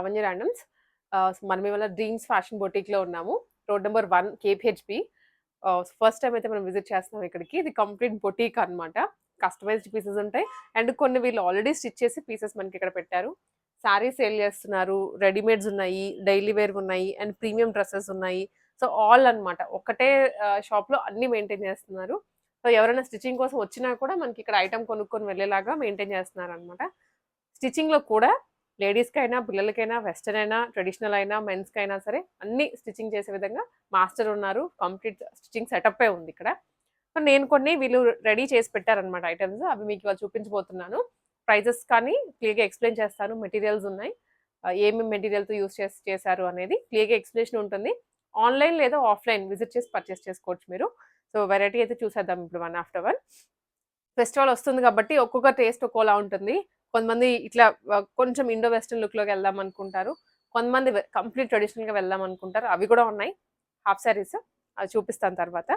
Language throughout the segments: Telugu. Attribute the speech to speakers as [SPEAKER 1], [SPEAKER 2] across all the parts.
[SPEAKER 1] లావణ్య ర్యాండమ్స్ మనం ఇవాళ డ్రీమ్స్ ఫ్యాషన్ బొటిక్లో ఉన్నాము. Road number one KPHB first time అయితే మనం విజిట్ చేస్తున్నాం ఇక్కడికి. ఇది కంప్లీట్ బొటీక్ అన్నమాట. కస్టమైజ్డ్ పీసెస్ ఉంటాయి. అండ్ కొన్ని వీళ్ళు ఆల్రెడీ స్టిచ్ చేసి పీసెస్ మనకి ఇక్కడ పెట్టారు. శారీ సేల్ చేస్తున్నారు. రెడీమేడ్స్ ఉన్నాయి. డైలీ వేర్ ఉన్నాయి. అండ్ ప్రీమియం డ్రెస్సెస్ ఉన్నాయి. సో ఆల్ అన్నమాట. ఒకటే షాప్లో అన్ని మెయింటైన్ చేస్తున్నారు. సో ఎవరైనా స్టిచ్చింగ్ కోసం వచ్చినా కూడా మనకి ఇక్కడ ఐటమ్ కొనుక్కొని వెళ్ళేలాగా మెయింటైన్ చేస్తున్నారు అనమాట స్టిచ్చింగ్లో కూడా లేడీస్కి అయినా పిల్లలకైనా వెస్టర్న్ అయినా ట్రెడిషనల్ అయినా మెన్స్కి అయినా సరే అన్ని స్టిచ్చింగ్ చేసే విధంగా మాస్టర్ ఉన్నారు. కంప్లీట్ స్టిచ్చింగ్ సెటప్ ఉంది ఇక్కడ. సో నేను కొన్ని వీళ్ళు రెడీ చేసి పెట్టారనమాట ఐటమ్స్. అవి మీకు ఇవాళ చూపించబోతున్నాను. ప్రైజెస్ కానీ క్లియర్గా ఎక్స్ప్లెయిన్ చేస్తాను. మెటీరియల్స్ ఉన్నాయి. ఏమేమి మెటీరియల్తో యూస్ చేసి చేశారు అనేది క్లియర్గా ఎక్స్ప్లెనేషన్ ఉంటుంది. ఆన్లైన్ లేదా ఆఫ్లైన్ విజిట్ చేసి పర్చేస్ చేసుకోవచ్చు మీరు. సో వెరైటీ అయితే చూసేద్దాం ఇప్పుడు వన్ ఆఫ్టర్ వన్. ఫెస్టివల్ వస్తుంది కాబట్టి ఒక్కొక్క టేస్ట్ ఒక్కోలా ఉంటుంది. కొంతమంది ఇట్లా కొంచెం ఇండో వెస్టర్న్ లుక్లోకి వెళ్దాం అనుకుంటారు. కొంతమంది కంప్లీట్ ట్రెడిషనల్గా వెళ్దాం అనుకుంటారు. అవి కూడా ఉన్నాయి. హాఫ్ శారీస్ అవి చూపిస్తాను తర్వాత.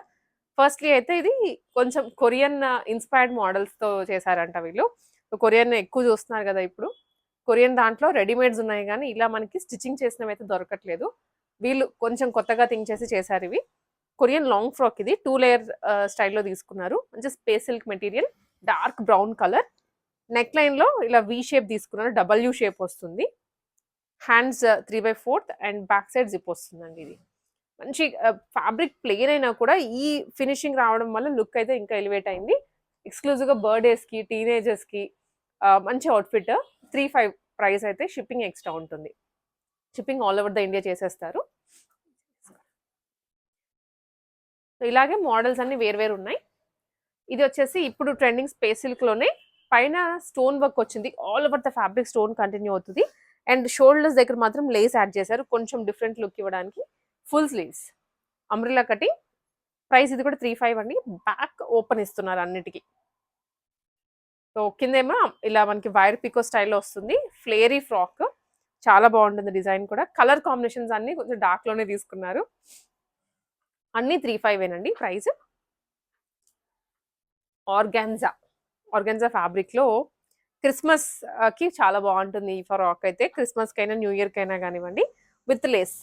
[SPEAKER 1] ఫస్ట్లీ అయితే ఇది కొంచెం కొరియన్ ఇన్స్పైర్డ్ మోడల్స్తో చేశారంట వీళ్ళు. కొరియన్ ఎక్కువ చూస్తున్నారు కదా ఇప్పుడు. కొరియన్ దాంట్లో రెడీమేడ్స్ ఉన్నాయి కానీ ఇలా మనకి స్టిచ్చింగ్ చేసినవి అయితే దొరకట్లేదు. వీళ్ళు కొంచెం కొత్తగా థింక్ చేసి చేశారు ఇవి. కొరియన్ లాంగ్ ఫ్రాక్ ఇది. టూ లేయర్ స్టైల్లో తీసుకున్నారు. మంచి space silk material dark brown colour neck లైన్లో ఇలా వి షేప్ తీసుకున్నారు. డబల్యూ షేప్ వస్తుంది. Hands three by fourth and back side zip వస్తుందండి ఇది. మంచి uh, ఫ్యాబ్రిక్ ప్లెయిన్ అయినా కూడా ఈ ఫినిషింగ్ రావడం వల్ల లుక్ అయితే ఇంకా ఎలివేట్ అయింది. ఎక్స్క్లూజివ్గా బర్త్డేస్కి టీనేజర్స్కి మంచి అవుట్ఫిట్ త్రీ ఫైవ్ ప్రైస్ అయితే షిప్పింగ్ ఎక్స్ట్రా ఉంటుంది. Shipping all over the India చేసేస్తారు. ఇలాగే మోడల్స్ అన్ని వేరు ఉన్నాయి. ఇది వచ్చేసి ఇప్పుడు ట్రెండింగ్ స్పేస్ సిల్క్లోనే పైన స్టోన్ వర్క్ వచ్చింది. All over the fabric stone continue అవుతుంది. అండ్ షోల్డర్స్ దగ్గర మాత్రం లేస్ యాడ్ చేశారు. కొంచెం డిఫరెంట్ లుక్ ఇవ్వడానికి full sleeves. Umbrella cut price ఇది కూడా త్రీ ఫైవ్ అండి. బ్యాక్ ఓపెన్ ఇస్తున్నారు అన్నిటికీ. సో కిందేమో ఇలా మనకి వైర్ పికో స్టైల్లో వస్తుంది. Flary frock. చాలా బాగుంటుంది డిజైన్ కూడా. కలర్ కాంబినేషన్స్ అన్ని కొంచెం డార్క్లోనే తీసుకున్నారు. అన్ని త్రీ ఫైవ్ ఏనండి ప్రైస్. ఆర్గాన్జా. ఆర్గాన్జా ఫ్యాబ్రిక్లో క్రిస్మస్కి చాలా బాగుంటుంది ఈ ఫ్రాక్ అయితే. క్రిస్మస్ కైనా న్యూ ఇయర్ కైనా కానివ్వండి విత్ లేస్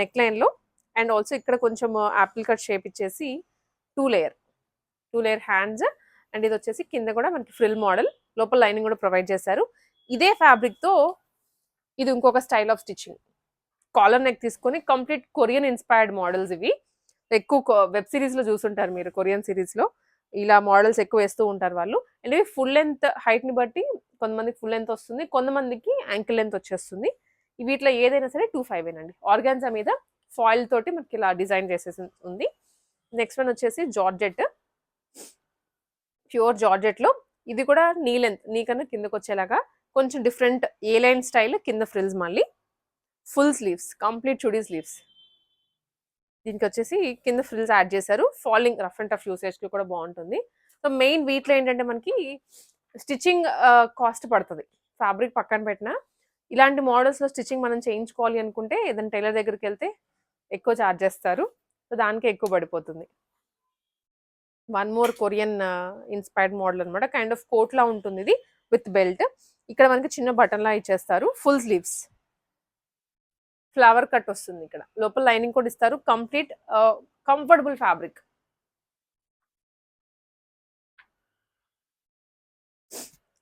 [SPEAKER 1] నెక్ లైన్లో. అండ్ ఆల్సో ఇక్కడ కొంచెం యాపిల్ కట్ షేప్ ఇచ్చేసి two layer two layer hands. And ఇది వచ్చేసి కింద కూడా మనకి ఫ్రిల్ మోడల్ లోపల లైనింగ్ కూడా ప్రొవైడ్ చేశారు. ఇదే ఫ్యాబ్రిక్తో ఇది ఇంకొక style of stitching. Collar neck తీసుకొని కంప్లీట్ కొరియన్ ఇన్స్పైర్డ్ మోడల్స్ ఇవి. ఎక్కువ వెబ్ సిరీస్లో చూసుంటారు మీరు కొరియన్ సిరీస్లో. ఇలా మోడల్స్ ఎక్కువ వేస్తూ ఉంటారు వాళ్ళు. అంటే ఫుల్ లెంత్ హైట్ని బట్టి కొంతమందికి ఫుల్ లెంత్ వస్తుంది కొంతమందికి యాంకిల్ లెంత్ వచ్చేస్తుంది. వీటిలో ఏదైనా సరే టూ ఫైవ్ ఏనండి ఆర్గాన్జా మీద ఫాయిల్ తోటి మనకి ఇలా డిజైన్ చేసేసి ఉంది. నెక్స్ట్ వన్ వచ్చేసి జార్జెట్ ప్యూర్ జార్జెట్లో ఇది కూడా నీ లెంత్ నీ కన్నా కిందకు వచ్చేలాగా కొంచెం డిఫరెంట్ ఏ లైన్ స్టైల్ కింద ఫ్రిల్స్ మళ్ళీ. Full sleeves complete chudi sleeves దీనికి వచ్చేసి కింద ఫ్రిల్స్ యాడ్ చేశారు. ఫాలింగ్ రఫ్ అండ్ టఫ్ యూసేజ్కి కూడా బాగుంటుంది. సో మెయిన్ వీటిలో ఏంటంటే మనకి స్టిచ్చింగ్ కాస్ట్ పడుతుంది. ఫ్యాబ్రిక్ పక్కన పెట్టిన ఇలాంటి మోడల్స్లో స్టిచ్చింగ్ మనం చేయించుకోవాలి అనుకుంటే ఏదైనా టైలర్ దగ్గరికి వెళ్తే ఎక్కువ ఛార్జ్ చేస్తారు. సో దానికే ఎక్కువ పడిపోతుంది. One more Korean inspired model అనమాట కైండ్ ఆఫ్ కోట్లా ఉంటుంది ఇది విత్ బెల్ట్. ఇక్కడ మనకి చిన్న బటన్ లా ఇచ్చేస్తారు. Full sleeves. ఫ్లవర్ కట్ వస్తుంది ఇక్కడ. లోపల లైనింగ్ కూడా ఇస్తారు. Complete comfortable fabric.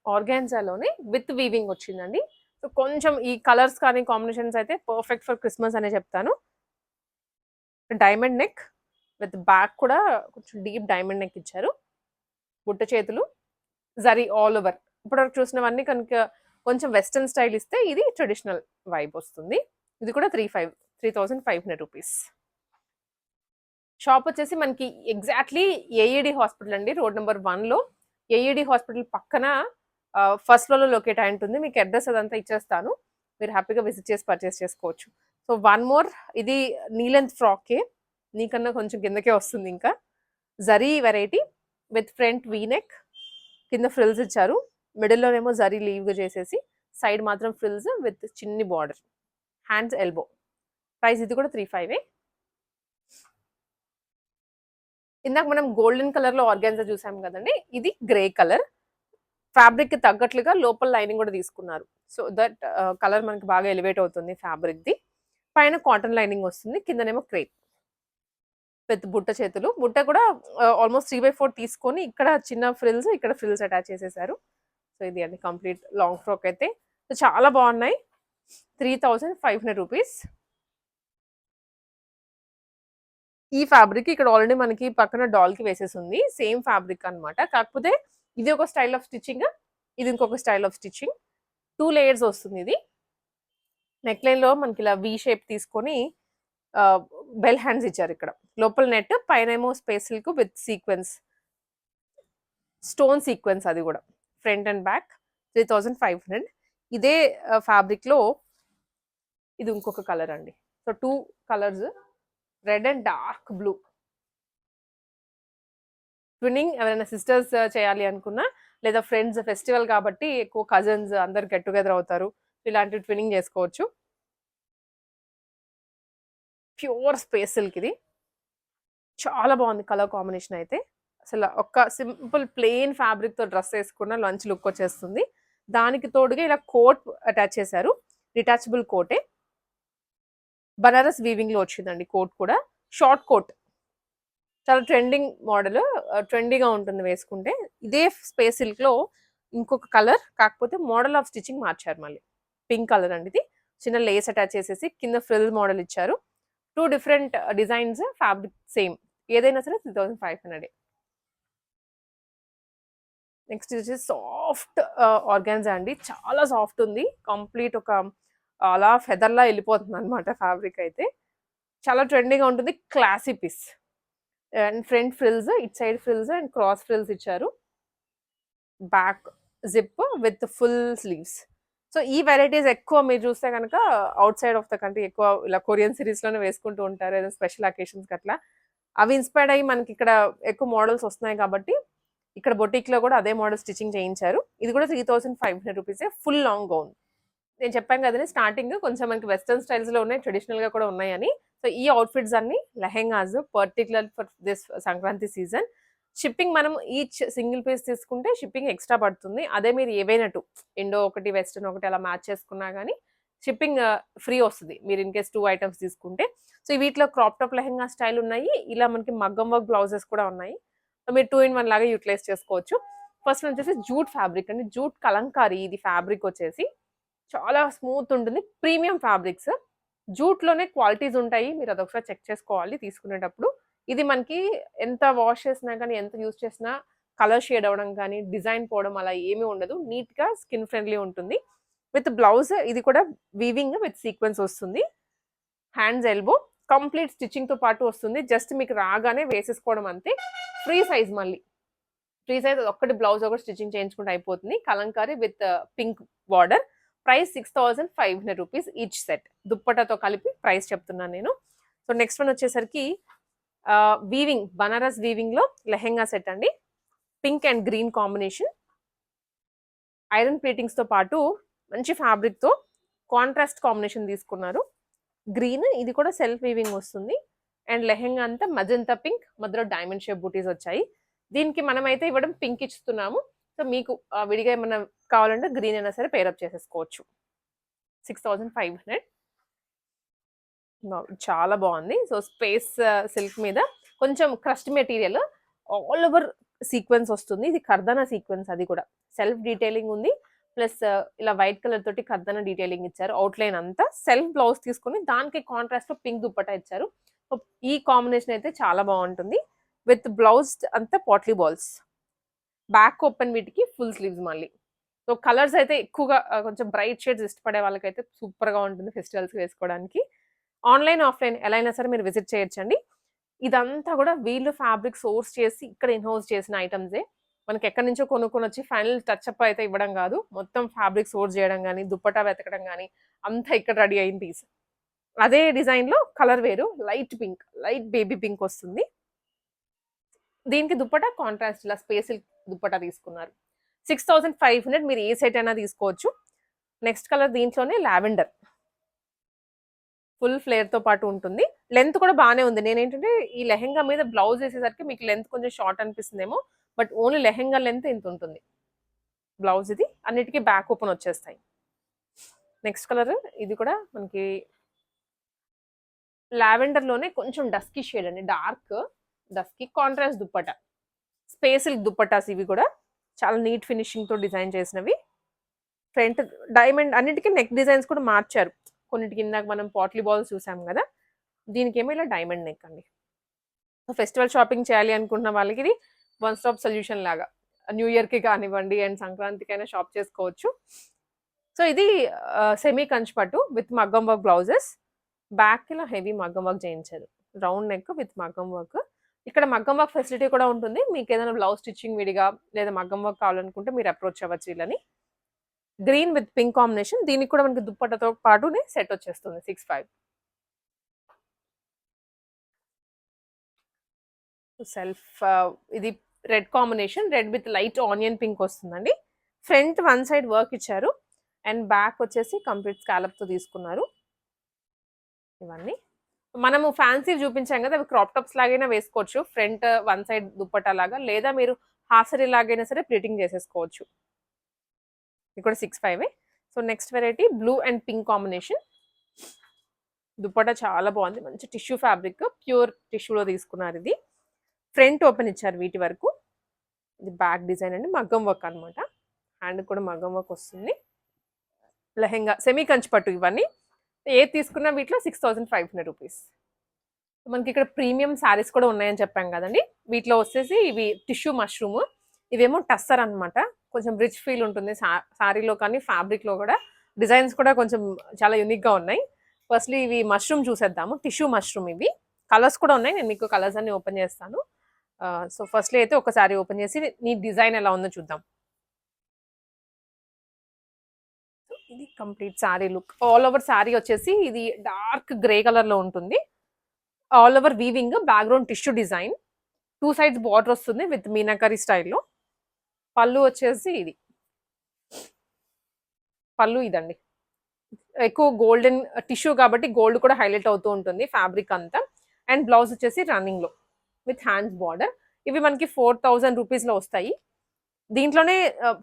[SPEAKER 1] ఆర్గాన్జాలోనే with weaving వచ్చిందండి. సో కొంచెం ఈ కలర్స్ కానీ కాంబినేషన్స్ అయితే పర్ఫెక్ట్ ఫర్ క్రిస్మస్ అనే చెప్తాను. డైమండ్ నెక్ విత్ బ్యాక్ కూడా కొంచెం డీప్ డైమండ్ నెక్ ఇచ్చారు. బుట్ట చేతులు జరీ ఆల్ ఓవర్. ఇప్పటివరకు చూసినవన్నీ కనుక కొంచెం వెస్ట్రన్ స్టైల్ ఇస్తే ఇది ట్రెడిషనల్ వైబ్ వస్తుంది. ఇది కూడా three five three thousand five hundred rupees shop వచ్చేసి మనకి exactly A E D hospital అండి. రోడ్ నెంబర్ వన్లో ఏఈడి హాస్పిటల్ పక్కన ఫస్ట్ ఫ్లోర్లో లొకేట్ అయి ఉంటుంది. మీకు అడ్రస్ అదంతా ఇచ్చేస్తాను. మీరు హ్యాపీగా విజిట్ చేసి పర్చేస్ చేసుకోవచ్చు. సో వన్ మోర్ ఇది నీలెంత్ ఫ్రాకే నీకన్నా కొంచెం కిందకే వస్తుంది ఇంకా. Zari variety with front V neck కింద ఫ్రిల్స్ ఇచ్చారు. మిడిల్లోనేమో జరీ లీవ్గా చేసేసి సైడ్ మాత్రం ఫ్రిల్స్ విత్ చిన్ని బార్డర్ హ్యాండ్స్ ఎల్బో ప్రైస్ ఇది కూడా త్రీ ఫైవ్ ఇందాక మనం గోల్డెన్ కలర్లో ఆర్గాన్జా చూసాం కదండి ఇది గ్రే కలర్ ఫ్యాబ్రిక్‌కి తగ్గట్లుగా లోపల లైనింగ్ కూడా తీసుకున్నారు. సో దట్ కలర్ మనకి బాగా ఎలివేట్ అవుతుంది ఫ్యాబ్రిక్‌ది. పైన కాటన్ లైనింగ్ వస్తుంది. కిందనేమో క్రేప్. పెద్ద బుట్ట చేతులు. బుట్ట కూడా ఆల్మోస్ట్ త్రీ బై ఫోర్ తీసుకొని ఇక్కడ చిన్న ఫ్రిల్స్, ఇక్కడ ఫ్రిల్స్ అటాచ్ చేసేసారు. సో ఇది అండి కంప్లీట్ లాంగ్ ఫ్రాక్ అయితే. సో చాలా బాగున్నాయి. 3500 రూపీస్. ఈ ఫ్యాబ్రిక్ ఇక్కడ ఆల్రెడీ మనకి పక్కన డాల్‌కి వేసేసుంది. సేమ్ ఫ్యాబ్రిక్ అన్నమాట. కాకపోతే ఇది ఒక స్టైల్ ఆఫ్ స్టిచ్చింగ్. ఇది ఇంకొక style of stitching. Two layers వస్తుంది ఇది. నెక్ లైన్‌లో మనకి ఇలా వీ షేప్ తీసుకొని బెల్ హ్యాండ్స్ ఇచ్చారు ఇక్కడ. లోపల net పైనేమో space silk with sequins. Stone sequins అది కూడా. ఫ్రంట్ అండ్ బ్యాక్ 3500 ఇదే ఫ్యాబ్రిక్‌లో ఇది ఇంకొక కలర్ అండి. So two colours red and dark blue. Twinning ఎవరైనా సిస్టర్స్ చేయాలి అనుకున్నా లేదా ఫ్రెండ్స్ ఫెస్టివల్ కాబట్టి ఎక్కువ కజిన్స్ అందరు గెట్ టుగెదర్ అవుతారు. ఇలాంటి ట్విన్నింగ్ చేసుకోవచ్చు. ప్యూర్ స్పేస్ సిల్క్ ఇది. చాలా బాగుంది కలర్ కాంబినేషన్ అయితే. అసలు ఒక్క సింపుల్ ప్లెయిన్ ఫ్యాబ్రిక్‌తో డ్రెస్ వేసుకున్న లంచ్ లుక్ వచ్చేస్తుంది. దానికి తోడుగా ఇలా కోట్ అటాచ్ చేశారు. డిటాచబుల్ కోటే. బనారస్ వీవింగ్‌లో వచ్చిందండి కోట్ కూడా. Short coat. చాలా ట్రెండింగ్ మోడల్. ఆహ్, ట్రెండీగా ఉంటుంది వేసుకుంటే. ఇదే స్పేస్ సిల్క్‌లో ఇంకొక కలర్ కాకపోతే మోడల్ ఆఫ్ స్టిచ్చింగ్ మార్చారు మళ్ళీ. పింక్ కలర్ అండి ఇది. చిన్న లేస్ అటాచ్ చేసేసి కింద ఫ్రిల్ మోడల్ ఇచ్చారు. Two different designs fabric same. ఏదైనా సరే 3500 నెక్స్ట్ ఇది వచ్చేసి సాఫ్ట్ ఆర్గాన్జా అండి. చాలా సాఫ్ట్ ఉంది. కంప్లీట్ ఒక అలా ఫెదర్‌లా వెళ్ళిపోతుంది అనమాట ఫ్యాబ్రిక్ అయితే. చాలా ట్రెండీగా ఉంటుంది. Classy piece. And front frills, it side frills and cross frills ఇచ్చారు. Back zip with full sleeves. So ఈ వెరైటీస్ ఎక్కువ మీరు చూస్తే కనుక outside of the country ఎక్కువ ఇలా కొరియన్ సిరీస్లోనే వేసుకుంటూ ఉంటారు. ఏదైనా స్పెషల్ అకేషన్స్‌కి అట్లా. అవి ఇన్‌స్పైర్డ్ అయ్యి మనకి ఇక్కడ ఎక్కువ మోడల్స్ వస్తున్నాయి కాబట్టి ఇక్కడ బొటిక్‌లో కూడా అదే మోడల్ స్టిచ్చింగ్ చేయించారు. ఇది కూడా 3500 రూపీసే ఫుల్ లాంగ్ గౌన్. నేను చెప్పాను కదండీ స్టార్టింగ్ కొంచెం మనకి వెస్టర్న్ స్టైల్స్‌లో ఉన్నాయి. ట్రెడిషనల్‌గా కూడా ఉన్నాయని. సో ఈ అవుట్‌ఫిట్స్ అన్ని lehengas particular for this Sankranti season. Shipping మనం ఈచ్ సింగిల్ పీస్ తీసుకుంటే షిప్పింగ్ ఎక్స్‌ట్రా పడుతుంది. అదే మీరు ఏవైనా 2 ఇండో ఒకటి, వెస్టర్న్ ఒకటి అలా మ్యాచ్ చేసుకున్నా కానీ షిప్పింగ్ ఫ్రీ వస్తుంది మీరు ఇన్ కేస్ 2 ఐటెమ్స్ తీసుకుంటే. సో వీటిలో క్రాప్ టాప్ లెహెంగా స్టైల్ ఉన్నాయి. ఇలా మనకి మగ్గం వర్క్ బ్లౌజెస్ కూడా ఉన్నాయి. సో మీరు టూ ఇన్ వన్ లాగా యూటిలైజ్ చేసుకోవచ్చు. ఫస్ట్ వచ్చేసి జూట్ ఫ్యాబ్రిక్ అండి. జూట్ కలంకారీ ఇది ఫ్యాబ్రిక్ వచ్చేసి. చాలా స్మూత్ ఉంటుంది. Premium fabrics. జూట్‌లోనే క్వాలిటీస్ ఉంటాయి. మీరు అదొకసారి చెక్ చేసుకోవాలి తీసుకునేటప్పుడు. ఇది మనకి ఎంత వాష్ చేసినా కానీ ఎంత యూజ్ చేసినా కలర్ షేడ్ అవ్వడం కానీ, డిజైన్ పోవడం అలా ఏమీ ఉండదు. నీట్‌గా స్కిన్ ఫ్రెండ్లీ ఉంటుంది. విత్ బ్లౌజ్ ఇది కూడా వీవింగ్ విత్ సీక్వెన్స్ వస్తుంది. హ్యాండ్స్ ఎల్బో కంప్లీట్ స్టిచ్చింగ్‌తో పాటు వస్తుంది. జస్ట్ మీకు రాగానే వేసేసుకోవడం అంతే. ఫ్రీ సైజ్ మళ్ళీ. ఫ్రీ సైజ్ ఒక్కటి బ్లౌజ్ ఒకటి స్టిచ్చింగ్ చేయించుకుంటే అయిపోతుంది. Kalamkari with uh, pink border. Price 6500 rupees each set. దుప్పటతో కలిపి ప్రైస్ చెప్తున్నాను నేను. సో నెక్స్ట్ వన్ వచ్చేసరికి uh, వీవింగ్ బనారస్ వీవింగ్‌లో లెహెంగా సెట్ అండి. Pink and green combination. Iron ప్లేటింగ్స్‌తో పాటు మంచి ఫ్యాబ్రిక్‌తో కాంట్రాస్ట్ కాంబినేషన్ తీసుకున్నారు. గ్రీన్ ఇది కూడా సెల్ఫ్ వీవింగ్ వస్తుంది. అండ్ లెహెంగా అంతా మజంతా పింక్ మధ్యలో డైమండ్ షేప్ బూటీస్ వచ్చాయి. దీనికి మనమైతే ఇవ్వడం పింక్ ఇస్తున్నాము. సో మీకు విడిగా ఏమైనా కావాలంటే గ్రీన్ అయినా సరే పేర్ సిక్స్ చేసేసుకోవచ్చు. 6500 వావ్! చాలా బాగుంది. సో స్పేస్ సిల్క్ మీద కొంచెం crust material all over sequins వస్తుంది. ఇది కర్దానా సీక్వెన్స్ అది కూడా. సెల్ఫ్ డీటెయిలింగ్ ఉంది. ప్లస్ ఇలా వైట్ కలర్ తోటి కద్దన డీటెయిలింగ్ ఇచ్చారు. అవుట్‌లైన్ అంతా సెల్ఫ్ బ్లౌజ్ తీసుకొని దానికి కాంట్రాస్ట్‌లో పింక్ దుప్పట ఇచ్చారు. సో ఈ కాంబినేషన్ అయితే చాలా బాగుంటుంది. విత్ బ్లౌజ్ అంతా పాట్లీ బాల్స్. బ్యాక్ ఓపెన్ వీటికి ఫుల్ స్లీవ్స్ మళ్ళీ. సో కలర్స్ అయితే ఎక్కువగా కొంచెం బ్రైట్ షేడ్స్ ఇష్టపడే వాళ్ళకైతే సూపర్‌గా ఉంటుంది ఫెస్టివల్స్ వేసుకోవడానికి. ఆన్‌లైన్, ఆఫ్‌లైన్ ఎలా అయినా సరే మీరు విజిట్ చేయొచ్చండి. ఇదంతా కూడా వీళ్ళు ఫ్యాబ్రిక్ సోర్స్ చేసి ఇక్కడ ఇన్హౌస్ చేసిన ఐటమ్సే మనకి ఎక్కడి నుంచో కొనుక్కొని వచ్చి ఫైనల్ టచ్ అప్ అయితే ఇవ్వడం కాదు. మొత్తం ఫ్యాబ్రిక్ సోర్స్ చేయడం కానీ దుప్పటా వెతకడం కానీ అంతా ఇక్కడ రెడీ అయిన పీస్. అదే డిజైన్‌లో కలర్ వేరు light pink, light baby pink వస్తుంది. దీనికి దుప్పట కాంట్రాస్ట్ ఇలా స్పేస్ సిల్క్ దుప్పట్టా తీసుకున్నారు. 6500 మీరు ఏ సెట్ అయినా తీసుకోవచ్చు. నెక్స్ట్ కలర్ దీంట్లోనే లావెండర్. ఫుల్ ఫ్లేర్‌తో పాటు ఉంటుంది. లెంత్ కూడా బాగానే ఉంది. నేనేంటంటే ఈ లెహెంగా మీద బ్లౌజ్ వేసేసరికి మీకు లెంత్ కొంచెం షార్ట్ అనిపిస్తుందేమో. బట్ ఓన్లీ లెహెంగా లెంత్ ఇంతుంటుంది. బ్లౌజ్ ఇది అన్నిటికీ బ్యాక్ ఓపెన్ వచ్చేస్తాయి. నెక్స్ట్ కలర్ ఇది కూడా మనకి లావెండర్లోనే కొంచెం డస్కీ షేడ్ అండి. Dark dusky contrast dupatta. Special dupattas ఇవి కూడా. చాలా నీట్ ఫినిషింగ్తో డిజైన్ చేసినవి. ఫ్రంట్ డైమండ్ అన్నిటికీ నెక్ డిజైన్స్ కూడా మార్చారు. కొన్నిటికి ఇందాక మనం పాట్లీ బాల్స్ చూసాం కదా. దీనికేమో ఇలా డైమండ్ నెక్ అండి. ఫెస్టివల్ షాపింగ్ చేయాలి అనుకుంటున్న వాళ్ళకి ఇది వన్ స్టాప్ సొల్యూషన్ లాగా. న్యూ ఇయర్కి కానివ్వండి అండ్ సంక్రాంతికైనా షాప్ చేసుకోవచ్చు. సో ఇది సెమీ కంచిపట్టు విత్ మగ్గం వర్క్ బ్లౌజెస్. బ్యాక్ ఇలా హెవీ మగ్గం వర్క్ చేయించారు. రౌండ్ నెక్ విత్ మగ్గం వర్క్. ఇక్కడ మగ్గం వర్క్ ఫెసిలిటీ కూడా ఉంటుంది. మీకు ఏదైనా బ్లౌజ్ స్టిచ్చింగ్ విడిగా లేదా మగ్గం వర్క్ కావాలనుకుంటే మీరు అప్రోచ్ అవ్వచ్చు వీళ్ళని. Green with pink combination. దీనికి కూడా మనకి దుప్పట్టతో పాటునే సెట్ వచ్చేస్తుంది సిక్స్ ఫైవ్. సెల్ఫ్ ఇది red combination red with light onion pink వస్తుందండి. ఫ్రంట్ వన్ సైడ్ వర్క్ ఇచ్చారు. అండ్ బ్యాక్ వచ్చేసి కంప్లీట్ స్కాలప్తో తీసుకున్నారు. ఇవన్నీ. మనము ఫ్యాన్సీ చూపించాం కదా అవి క్రాప్ టాప్స్ లాగైనా వేసుకోవచ్చు. ఫ్రంట్ వన్ సైడ్ దుప్పటా లాగా లేదా మీరు హాసరీ లాగైనా సరే ప్రింటింగ్ చేసేసుకోవచ్చు. ఇక్కడ కూడా six five so next variety blue and pink combination. Dupatta చాలా బాగుంది. మంచి టిష్యూ ఫ్యాబ్రిక్ ప్యూర్ టిష్యూలో తీసుకున్నారు ఇది. ఫ్రంట్ ఓపెన్ ఇచ్చారు వీటి వరకు. ఇది బ్యాక్ డిజైన్ అండి మగ్గం వర్క్ అనమాట హ్యాండ్ కూడా మగ్గం వర్క్ వస్తుంది. లెహెంగా సెమీ కంచి పట్టు ఇవన్నీ. ఏది తీసుకున్నా వీటిలో six thousand five hundred rupees. మనకి ఇక్కడ ప్రీమియం శారీస్ కూడా ఉన్నాయని చెప్పాం కదండి. వీటిలో వచ్చేసి ఇవి టిష్యూ మష్రూమ్. ఇవేమో టస్సర్ అనమాట కొంచెం రిచ్ ఫీల్ ఉంటుంది శారీలో కానీ ఫ్యాబ్రిక్లో కూడా. డిజైన్స్ కూడా కొంచెం చాలా యూనిక్గా ఉన్నాయి. ఫస్ట్లీ ఇవి మష్రూమ్ చూసేద్దాము. టిష్యూ మష్రూమ్ ఇవి. కలర్స్ కూడా ఉన్నాయి. నేను మీకు కలర్స్ అన్ని ఓపెన్ చేస్తాను. సో ఫస్ట్లీ అయితే ఒకసారి ఓపెన్ చేసి నీ డిజైన్ ఎలా ఉందో చూద్దాం. ఇది complete sari look. All over sari వచ్చేసి ఇది డార్క్ గ్రే కలర్లో ఉంటుంది. All over weaving background tissue design. Two sides border వస్తుంది విత్ మీనాకరీ స్టైల్లో. పళ్ళు వచ్చేసి ఇది. పళ్ళు ఇదండి. ఎక్కువ గోల్డెన్ టిష్యూ కాబట్టి గోల్డ్ కూడా హైలైట్ అవుతూ ఉంటుంది ఫ్యాబ్రిక్ అంతా. అండ్ బ్లౌజ్ వచ్చేసి రన్నింగ్లో. With hands border. ఇవి మనకి ఫోర్ థౌజండ్ రూపీస్లో వస్తాయి. దీంట్లోనే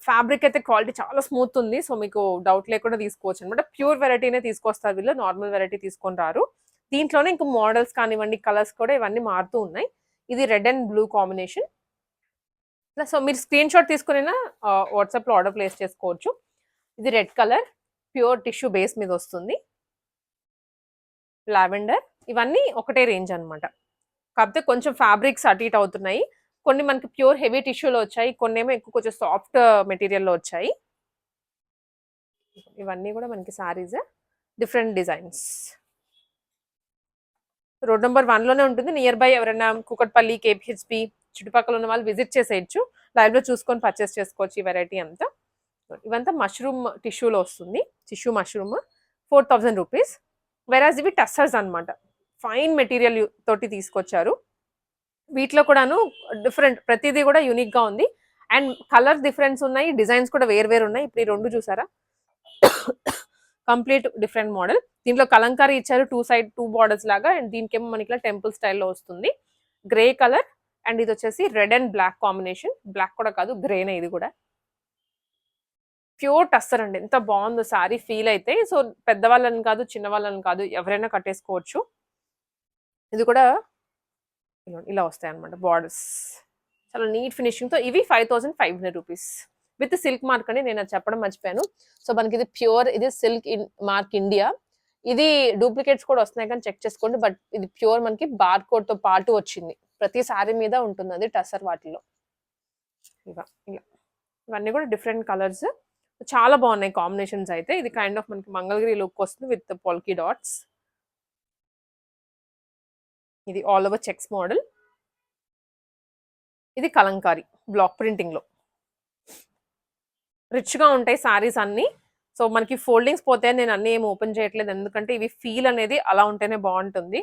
[SPEAKER 1] ఫ్యాబ్రిక్ అయితే క్వాలిటీ చాలా స్మూత్ ఉంది. సో మీకు డౌట్ లేకుండా తీసుకోవచ్చు అనమాట ప్యూర్ వెరైటీనే తీసుకొస్తారు వీళ్ళు. నార్మల్ వెరైటీ తీసుకొని రారు. దీంట్లోనే ఇంకా మోడల్స్ కానివ్వండి కలర్స్ కూడా ఇవన్నీ మారుతూ ఉన్నాయి. ఇది red and blue combination. So మీరు స్క్రీన్ షాట్ తీసుకుని వాట్సాప్లో ఆర్డర్ ప్లేస్ చేసుకోవచ్చు. ఇది red colour. Pure tissue base మీద వస్తుంది. లావెండర్. ఇవన్నీ ఒకటే రేంజ్ అన్నమాట. కాకపోతే కొంచెం ఫ్యాబ్రిక్స్ అటు ఇటు అవుతున్నాయి. కొన్ని మనకి ప్యూర్ హెవీ టిష్యూలో వచ్చాయి కొన్ని ఏమో ఎక్కువ కొంచెం సాఫ్ట్ మెటీరియల్లో వచ్చాయి. ఇవన్నీ కూడా మనకి saris different designs road number వన్లోనే ఉంటుంది. నియర్ బై ఎవరైనా కుకట్పల్లి కేపిహెచ్పి చుట్టుపక్కల ఉన్న వాళ్ళు విజిట్ చేసేయచ్చు. లైవ్లో చూసుకొని పర్చేస్ చేసుకోవచ్చు ఈ వెరైటీ అంతా. ఇవంతా మష్రూమ్ టిష్యూలో వస్తుంది. Tissue mushroom four thousand rupees వెరాజ్ ఇవి టస్సర్స్ అన్నమాట. ఫైన్ మెటీరియల్ తోటి తీసుకొచ్చారు. వీటిలో కూడాను డిఫరెంట్ ప్రతిదీ కూడా యూనిక్గా ఉంది. అండ్ కలర్ డిఫరెన్స్ ఉన్నాయి డిజైన్స్ కూడా వేరు వేరు ఉన్నాయి. ఇప్పుడు ఈ రెండు చూసారా? Complete different model. దీంట్లో కలంకారీ ఇచ్చారు టూ సైడ్ టూ బార్డర్స్ లాగా. అండ్ దీనికేమో మనకి ఇలా టెంపుల్ స్టైల్లో వస్తుంది. గ్రే కలర్ అండ్ ఇది వచ్చేసి red and black combination. Black కూడా కాదు గ్రేనే ఇది కూడా. ప్యూర్ టస్సర్ అండి. ఎంత బాగుందో సారీ ఫీల్ అయితే. సో పెద్దవాళ్ళని కాదు చిన్న వాళ్ళని కాదు ఎవరైనా కట్టేసుకోవచ్చు. ఇది కూడా ఇలా- ఇలా వస్తాయి అనమాట బార్డర్స్ చాలా నీట్ ఫినిషింగ్తో ఇవి five thousand five hundred rupees with silk mark అని నేను అది చెప్పడం మర్చిపోయాను. సో మనకి ఇది ప్యూర్ ఇది సిల్క్ మార్క్ ఇండియా ఇది డూప్లికేట్స్ కూడా వస్తున్నాయి కానీ చెక్ చేసుకోండి. బట్ ఇది ప్యూర్ మనకి బార్ కోడ్తో పాటు వచ్చింది. ప్రతి సారీ మీద ఉంటుంది అది టసర్ వాటిలో. ఇలా ఇలా. ఇవన్నీ కూడా డిఫరెంట్ కలర్స్ చాలా బాగున్నాయి కాంబినేషన్స్ అయితే. ఇది కైండ్ ఆఫ్ మనకి మంగళగిరి లుక్ వస్తుంది విత్ పాల్కీ డాట్స్ ఇది ఆల్ ఓవర్ చెక్స్ మోడల్ ఇది కలంకారీ బ్లాక్ ప్రింటింగ్లో. రిచ్గా ఉంటాయి సారీస్ అన్ని. సో మనకి ఫోల్డింగ్స్ పోతే నేను అన్ని ఏం ఓపెన్ చేయట్లేదు. ఎందుకంటే ఇవి ఫీల్ అనేది అలా ఉంటేనే బాగుంటుంది.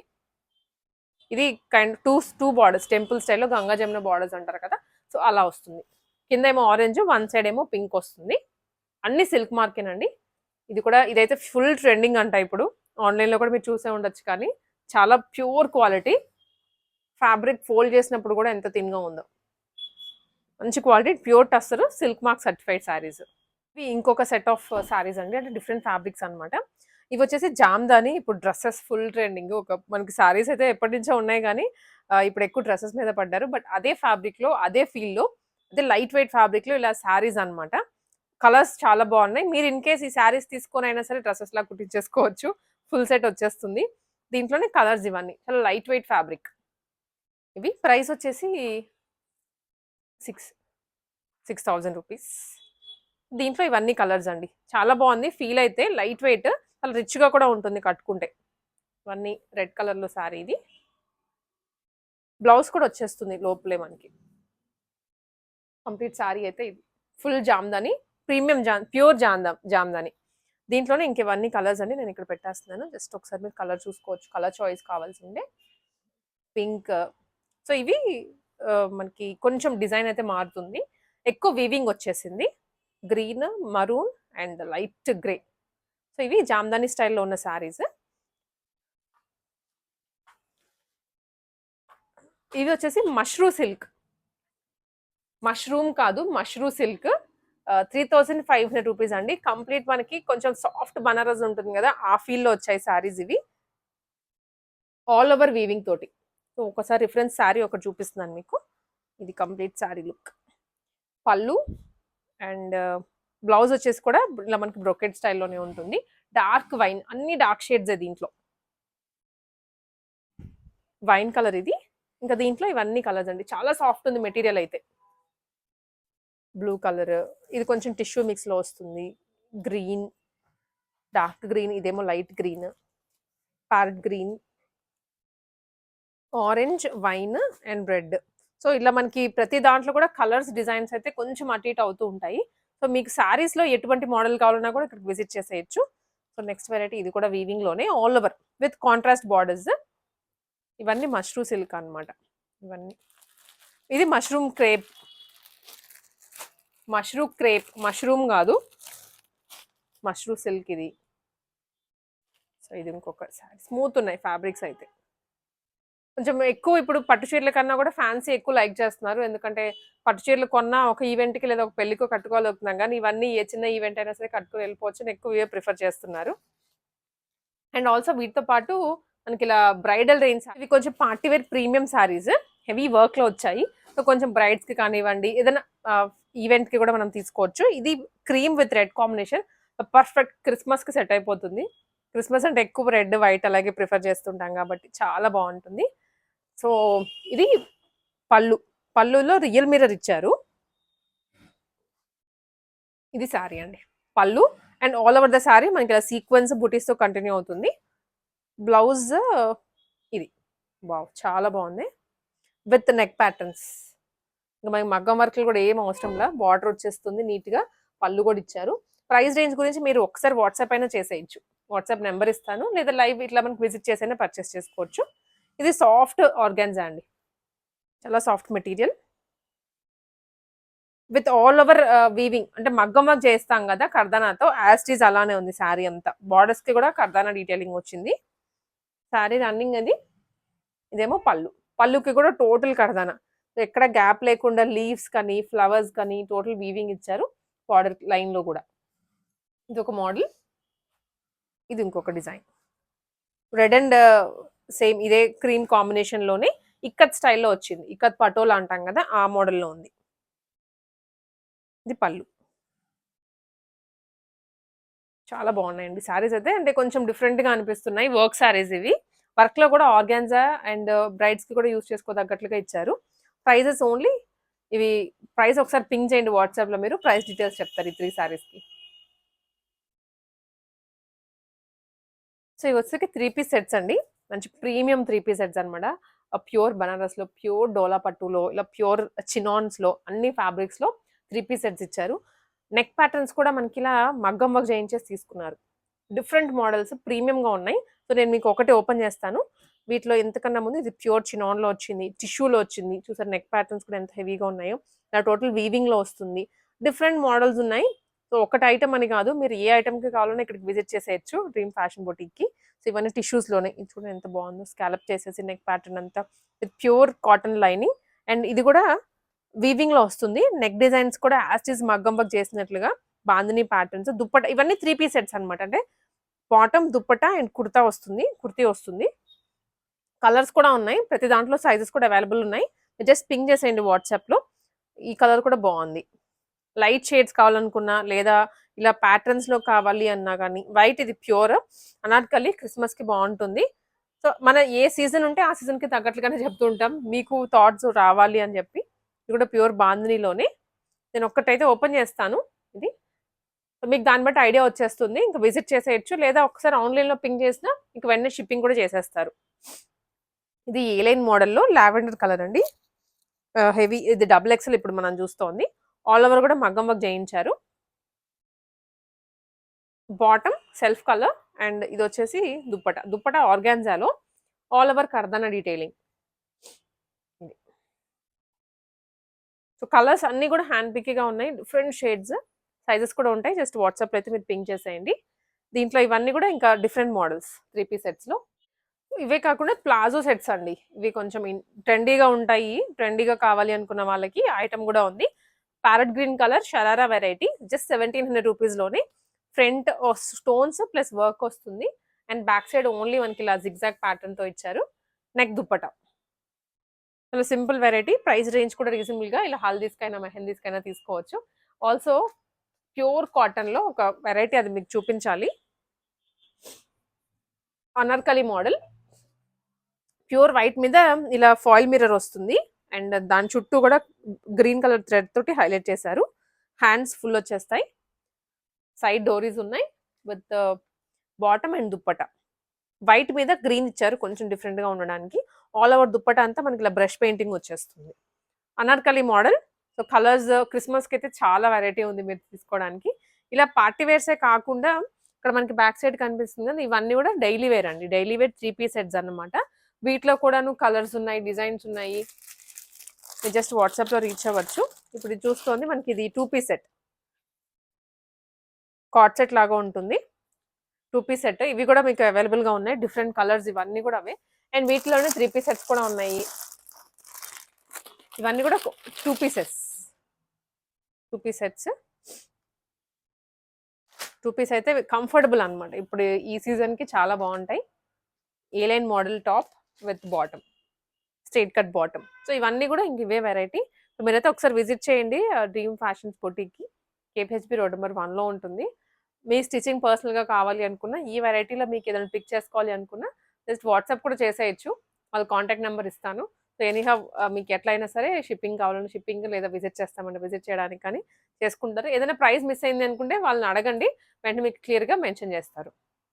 [SPEAKER 1] ఇది kind two two borders temple స్టైల్లో గంగా జమున బార్డర్స్ అంటారు కదా. సో అలా వస్తుంది. కింద ఏమో ఆరెంజ్ వన్ సైడ్ ఏమో పింక్ వస్తుంది. అన్ని సిల్క్ మార్కేనండి ఇది కూడా ఇదైతే ఫుల్ ట్రెండింగ్ అంట ఇప్పుడు. ఆన్లైన్లో కూడా మీరు చూసే ఉండొచ్చు కానీ. చాలా ప్యూర్ క్వాలిటీ. ఫ్యాబ్రిక్ ఫోల్డ్ చేసినప్పుడు కూడా ఎంత థిన్గా ఉందో. మంచి quality pure tussar silk mark certified saris. ఇవి ఇంకొక సెట్ ఆఫ్ శారీస్ అండి. అంటే డిఫరెంట్ ఫ్యాబ్రిక్స్ అనమాట ఇవి వచ్చేసి జామ్దాని ఇప్పుడు డ్రెస్సెస్ ఫుల్ ట్రెండింగ్. ఒక మనకి శారీస్ అయితే ఎప్పటి నుంచో ఉన్నాయి కానీ ఇప్పుడు ఎక్కువ డ్రెస్సెస్ మీద పడ్డారు. బట్ అదే ఫ్యాబ్రిక్లో అదే ఫీల్లో అదే లైట్ వెయిట్ ఫ్యాబ్రిక్లో ఇలా శారీస్ అన్నమాట. కలర్స్ చాలా బాగున్నాయి. మీరు ఇన్ కేస్ ఈ శారీస్ తీసుకొని అయినా సరే డ్రెస్సెస్లా కుట్టించేసుకోవచ్చు. ఫుల్ సెట్ వచ్చేస్తుంది. దీంట్లోనే కలర్స్ ఇవన్నీ. చాలా లైట్ వెయిట్ ఫ్యాబ్రిక్. ఇవి ప్రైస్ వచ్చేసి సిక్స్ సిక్స్ థౌజండ్ రూపీస్. దీంట్లో ఇవన్నీ కలర్స్ అండి. చాలా బాగుంది. ఫీల్ అయితే లైట్ వెయిట్ చాలా రిచ్గా కూడా ఉంటుంది కట్టుకుంటే. ఇవన్నీ రెడ్ కలర్లో శారీ ఇది. బ్లౌజ్ కూడా వచ్చేస్తుంది లోపలే మనకి. కంప్లీట్ శారీ అయితే ఇది. ఫుల్ జామ్దాని ప్రీమియం జామ్ ప్యూర్ జాందా జామ్దాని. దీంట్లోనే ఇంక ఇవన్నీ కలర్స్ అండి నేను ఇక్కడ పెట్టేస్తున్నాను. జస్ట్ ఒకసారి మీరు కలర్ చూసుకోవచ్చు. కలర్ చాయిస్ కావాల్సిందే. పింక్ సో uh, ఇవి uh, మనకి కొంచెం డిజైన్ అయితే మారుతుంది. ఎక్కువ వీవింగ్ వచ్చేసింది. Green maroon and light grey so ఇవి జామ్దాని స్టైల్లో ఉన్న శారీస్ ఇవి వచ్చేసి మష్రూ సిల్క్ మష్రూమ్ కాదు mashru silk three thousand five hundred rupees అండి. కంప్లీట్ మనకి కొంచెం సాఫ్ట్ బనారస్ ఉంటుంది కదా ఆ ఫీల్లో వచ్చాయి శారీస్ ఇవి. ఆల్ ఓవర్ వీవింగ్ తోటి. సో ఒకసారి రిఫరెన్స్ శారీ ఒకటి చూపిస్తున్నాను మీకు. ఇది కంప్లీట్ శారీ లుక్ పళ్ళు అండ్ బ్లౌజ్ వచ్చేసి కూడా ఇలా మనకి బ్రొకెట్ స్టైల్లోనే ఉంటుంది. డార్క్ వైన్ అన్ని డార్క్ షేడ్స్ దీంట్లో. వైన్ కలర్ ఇది. ఇంకా దీంట్లో ఇవన్నీ కలర్స్ అండి. చాలా సాఫ్ట్ ఉంది మెటీరియల్ అయితే. బ్లూ కలర్ ఇది కొంచెం టిష్యూ మిక్స్లో వస్తుంది. గ్రీన్ డార్క్ గ్రీన్ ఇదేమో light green parrot green orange wine and red. So ఇలా మనకి ప్రతి దాంట్లో కూడా కలర్స్ డిజైన్స్ అయితే కొంచెం అటు ఇటు అవుతూ ఉంటాయి. సో మీకు శారీస్లో ఎటువంటి మోడల్ కావాలన్నా కూడా ఇక్కడికి విజిట్ చేసేయచ్చు. సో నెక్స్ట్ వెరైటీ ఇది కూడా వీవింగ్లోనే all over with contrast borders. ఇవన్నీ మష్రూమ్ సిల్క్ అన్నమాట. ఇవన్నీ. ఇది mushroom crepe mushroom crepe mushroom కాదు. మష్రూమ్ సిల్క్ ఇది. సో ఇది ఇంకొక స్మూత్ ఉన్నాయి ఫ్యాబ్రిక్స్ అయితే. కొంచెం ఎక్కువ ఇప్పుడు పట్టు చీరల కన్నా కూడా ఫ్యాన్సీ ఎక్కువ లైక్ చేస్తున్నారు. ఎందుకంటే పట్టు చీరలు కొన్నా ఒక ఈవెంట్కి లేదా ఒక పెళ్ళికో కట్టుకోగలుగుతున్నాం కానీ ఇవన్నీ ఏ చిన్న ఈవెంట్ అయినా సరే కట్టుకుని వెళ్ళిపోవచ్చు అని ఎక్కువ ఇవే ప్రిఫర్ చేస్తున్నారు. అండ్ ఆల్సో వీటితో పాటు మనకి ఇలా బ్రైడల్ రేంజ్ ఇవి కొంచెం party wear premium saris heavy వర్క్లో వచ్చాయి. సో కొంచెం బ్రైడ్స్కి కానివ్వండి ఏదైనా ఈవెంట్కి కూడా మనం తీసుకోవచ్చు. ఇది cream with red combination perfect క్రిస్మస్కి సెట్ అయిపోతుంది. క్రిస్మస్ అంటే ఎక్కువ రెడ్ వైట్ అలాగే ప్రిఫర్ చేస్తుంటాం కాబట్టి చాలా బాగుంటుంది. సో ఇది పళ్ళు. పళ్ళులో రియల్ మిర్రర్ ఇచ్చారు. ఇది శారీ అండి. పళ్ళు and all over the sari మనకి ఇలా సీక్వెన్స్ బుటీస్తో కంటిన్యూ అవుతుంది. బ్లౌజ్ ఇది. బావ్ చాలా బాగుంది. విత్ నెక్ ప్యాటర్న్స్ ఇంకా మనకి మగ్గం వర్క్లు కూడా ఏం అవసరం లే. బార్డర్ వచ్చేస్తుంది నీట్గా. పళ్ళు కూడా ఇచ్చారు. ప్రైస్ రేంజ్ గురించి మీరు ఒకసారి వాట్సాప్ అయినా చేసేయచ్చు. వాట్సాప్ నెంబర్ ఇస్తాను. లేదా లైవ్ ఇట్లా మనకి విజిట్ చేసైనా పర్చేస్ చేసుకోవచ్చు. ఇది సాఫ్ట్ ఆర్గాన్జా అండి. చాలా soft material with all over weaving అంటే మగ్గం వర్క్ చేస్తాం కదా కర్దానాతో. యాస్టీజ్ అలానే ఉంది శారీ అంతా. బార్డర్స్కి కూడా కర్దానా డీటెయిలింగ్ వచ్చింది. శారీ రన్నింగ్ అది. ఇదేమో పళ్ళు. పళ్ళుకి కూడా టోటల్ కర్దానా. ఎక్కడ గ్యాప్ లేకుండా లీవ్స్ కానీ ఫ్లవర్స్ కానీ టోటల్ వీవింగ్ ఇచ్చారు బార్డర్ లైన్లో కూడా. ఇది ఒక మోడల్. ఇది ఇంకొక డిజైన్. రెడ్ అండ్ సేమ్ ఇదే క్రీమ్ కాంబినేషన్లోనే ఇక్కత్ స్టైల్లో వచ్చింది. ఇక్కత్ పటోలా అంటాం కదా ఆ మోడల్లో ఉంది. ఇది పళ్ళు. చాలా బాగున్నాయండి శారీస్ అయితే. అంటే కొంచెం డిఫరెంట్గా అనిపిస్తున్నాయి వర్క్ శారీస్ ఇవి. వర్క్లో కూడా ఆర్గాన్జా అండ్ బ్రైడ్స్కి కూడా యూస్ చేసుకోదగ్గట్లుగా ఇచ్చారు. ప్రైజెస్ ఓన్లీ ఇవి ప్రైస్ ఒకసారి పింక్ చేయండి వాట్సాప్లో మీరు ప్రైస్ డీటెయిల్స్ చెప్తారు ఈ త్రీ సారీస్కి సో ఇవి వచ్చేసి త్రీ పీస్ సెట్స్ అండి. మంచి ప్రీమియం త్రీ పీస్ సెట్స్ అనమాట ప్యూర్ బనారస్లో ప్యూర్ డోలా పట్టులో ఇలా ప్యూర్ చినాన్స్లో అన్ని ఫ్యాబ్రిక్స్లో త్రీ పీస్ సెట్స్ ఇచ్చారు. నెక్ ప్యాటర్న్స్ కూడా మనకి ఇలా మగ్గం వర్క్ చేయించేసి తీసుకున్నారు. డిఫరెంట్ మోడల్స్ ప్రీమియంగా ఉన్నాయి. సో నేను మీకు ఒకటి ఓపెన్ చేస్తాను. వీటిలో ఎంతకన్నా ముందు ఇది ప్యూర్ చినాన్లో వచ్చింది టిష్యూలో వచ్చింది. చూసారు నెక్ ప్యాటర్న్స్ కూడా ఎంత హెవీగా ఉన్నాయో. నా టోటల్ వీవింగ్లో వస్తుంది. డిఫరెంట్ మోడల్స్ ఉన్నాయి. సో ఒకటి ఐటమ్ అని కాదు మీరు ఏ ఐటమ్కి కావాలన్నా ఇక్కడికి విజిట్ చేసేయచ్చు డ్రీమ్ ఫ్యాషన్ బొటిక్కి. సో ఇవన్నీ టిష్యూస్లోనే. ఇది చూడండి ఎంత బాగుందో. స్కాలప్ చేసేసి నెక్ ప్యాటర్న్ అంతా. With pure cotton lining. And ఇది కూడా వీవింగ్లో వస్తుంది. నెక్ డిజైన్స్ కూడా యాస్టిస్ మగ్గం వర్క్ చేసినట్లుగా బాందిని ప్యాటర్న్స్ దుప్పట ఇవన్నీ త్రీ పీస్ సెట్స్ అనమాట అంటే బాటమ్ దుప్పట అండ్ కుర్తా వస్తుంది కుర్తీ వస్తుంది. కలర్స్ కూడా ఉన్నాయి. ప్రతి దాంట్లో సైజెస్ కూడా అవైలబుల్ ఉన్నాయి. జస్ట్ పింక్ చేసేయండి వాట్సాప్లో ఈ కలర్ కూడా బాగుంది. లైట్ షేడ్స్ కావాలనుకున్నా లేదా ఇలా ప్యాటర్న్స్లో కావాలి అన్నా కానీ వైట్ ఇది ప్యూర్ అనార్కలి క్రిస్మస్కి బాగుంటుంది. సో మన ఏ సీజన్ ఉంటే ఆ సీజన్కి తగ్గట్లుగానే చెప్తూ ఉంటాం. మీకు థాట్స్ రావాలి అని చెప్పి. ఇది కూడా ప్యూర్ బాందినీలోనే. నేను ఒక్కటైతే ఓపెన్ చేస్తాను. ఇది. మీకు దాన్ని బట్టి ఐడియా వచ్చేస్తుంది. ఇంకా విజిట్ చేసేయచ్చు. లేదా ఒకసారి ఆన్లైన్లో పింక్ చేసినా ఇంక వెంటనే షిప్పింగ్ కూడా చేసేస్తారు. ఇది ఏ లైన్ మోడల్లో లావెండర్ కలర్ అండి. హెవీ ఇది డబుల్ ఎక్సెల్ ఇప్పుడు మనం చూస్తోంది. ఆల్ ఓవర్ కూడా మగ్గం వర్క్ చేయించారు. బాటమ్ సెల్ఫ్ కలర్ అండ్ ఇది వచ్చేసి దుప్పట. దుప్పట ఆర్గాన్జాలో ఆల్ ఓవర్ కర్దన డీటెయిలింగ్ సో కలర్స్ అన్నీ కూడా హ్యాండ్ పిక్గా ఉన్నాయి. డిఫరెంట్ షేడ్స్ సైజెస్ కూడా ఉంటాయి. జస్ట్ వాట్సాప్లో అయితే మీరు పింక్ చేసేయండి. దీంట్లో ఇవన్నీ కూడా ఇంకా డిఫరెంట్ మోడల్స్ త్రీ పీ సెట్స్లో ఇవే కాకుండా ప్లాజో సెట్స్ అండి. ఇవి కొంచెం ట్రెండీగా ఉంటాయి. ట్రెండీగా కావాలి అనుకున్న వాళ్ళకి ఐటమ్ కూడా ఉంది. Parrot green colour sharara variety just seventeen hundred రూపీస్లోనే front stones plus work వస్తుంది. అండ్ బ్యాక్ సైడ్ ఓన్లీ మనకి ఇలా జిగ్జాగ్ ప్యాటర్న్తో ఇచ్చారు. నెక్ దుప్పట. చాలా సింపుల్ వెరైటీ. ప్రైస్ రేంజ్ కూడా రీజనబుల్గా ఇలా హల్దీస్కైనా మెహందీస్కైనా తీసుకోవచ్చు. ఆల్సో ప్యూర్ కాటన్లో ఒక వెరైటీ అది మీకు చూపించాలి. అనార్కలి మోడల్. ప్యూర్ వైట్ మీద ఇలా ఫాయిల్ మిర్రర్ వస్తుంది. అండ్ దాని చుట్టూ కూడా గ్రీన్ కలర్ థ్రెడ్ తోటి హైలైట్ చేశారు. హ్యాండ్స్ ఫుల్ వచ్చేస్తాయి. సైడ్ డోరీస్ ఉన్నాయి. With bottom and dupatta. White మీద గ్రీన్ ఇచ్చారు కొంచెం డిఫరెంట్గా ఉండడానికి. ఆల్ ఓవర్ దుప్పట అంతా మనకి ఇలా బ్రష్ పెయింటింగ్ వచ్చేస్తుంది. అనార్కలి మోడల్. సో కలర్స్ క్రిస్మస్కి అయితే చాలా వెరైటీ ఉంది మీరు తీసుకోవడానికి. ఇలా పార్టీ వేర్సే కాకుండా ఇక్కడ మనకి బ్యాక్ సైడ్ కనిపిస్తుంది. ఇవన్నీ కూడా డైలీ వేర్ అండి. Daily wear three piece sets అన్నమాట. వీటిలో కూడాను కలర్స్ ఉన్నాయి డిజైన్స్ ఉన్నాయి. మీరు జస్ట్ వాట్సాప్లో రీచ్ అవ్వచ్చు. ఇప్పుడు చూస్తోంది మనకి ఇది two piece set cord set లాగా ఉంటుంది. టూ పీస్ సెట్ ఇవి కూడా మీకు అవైలబుల్గా ఉన్నాయి. డిఫరెంట్ కలర్స్ ఇవన్నీ కూడా అవే. అండ్ వీటిలోనే త్రీ పీస్ సెట్స్ కూడా ఉన్నాయి. ఇవన్నీ కూడా two pieces two piece sets two piece అయితే కంఫర్టబుల్ అనమాట ఇప్పుడు ఈ సీజన్కి చాలా బాగుంటాయి. A line model top with bottom straight cut bottom so ఇవన్నీ కూడా ఇంక ఇవే వెరైటీ సో మీరైతే ఒకసారి విజిట్ చేయండి డ్రీమ్ ఫ్యాషన్స్ బొటీకి కేపిహెచ్బి రోడ్ నెంబర్ వన్లో ఉంటుంది. మీ స్టిచ్చింగ్ పర్సనల్గా కావాలి అనుకున్నా ఈ వెరైటీలో మీకు ఏదైనా పిక్ చేసుకోవాలి అనుకున్నా జస్ట్ వాట్సాప్ కూడా చేసేయచ్చు. వాళ్ళ కాంటాక్ట్ నెంబర్ ఇస్తాను. సో ఎనీహా మీకు ఎట్లయినా సరే షిప్పింగ్ కావాలని షిప్పింగ్ లేదా విజిట్ చేస్తామండి విజిట్ చేయడానికి కానీ చేసుకుంటారు. ఏదైనా ప్రైస్ మిస్ అయింది అనుకుంటే వాళ్ళని అడగండి. వెంటనే మీకు క్లియర్గా మెన్షన్ చేస్తారు.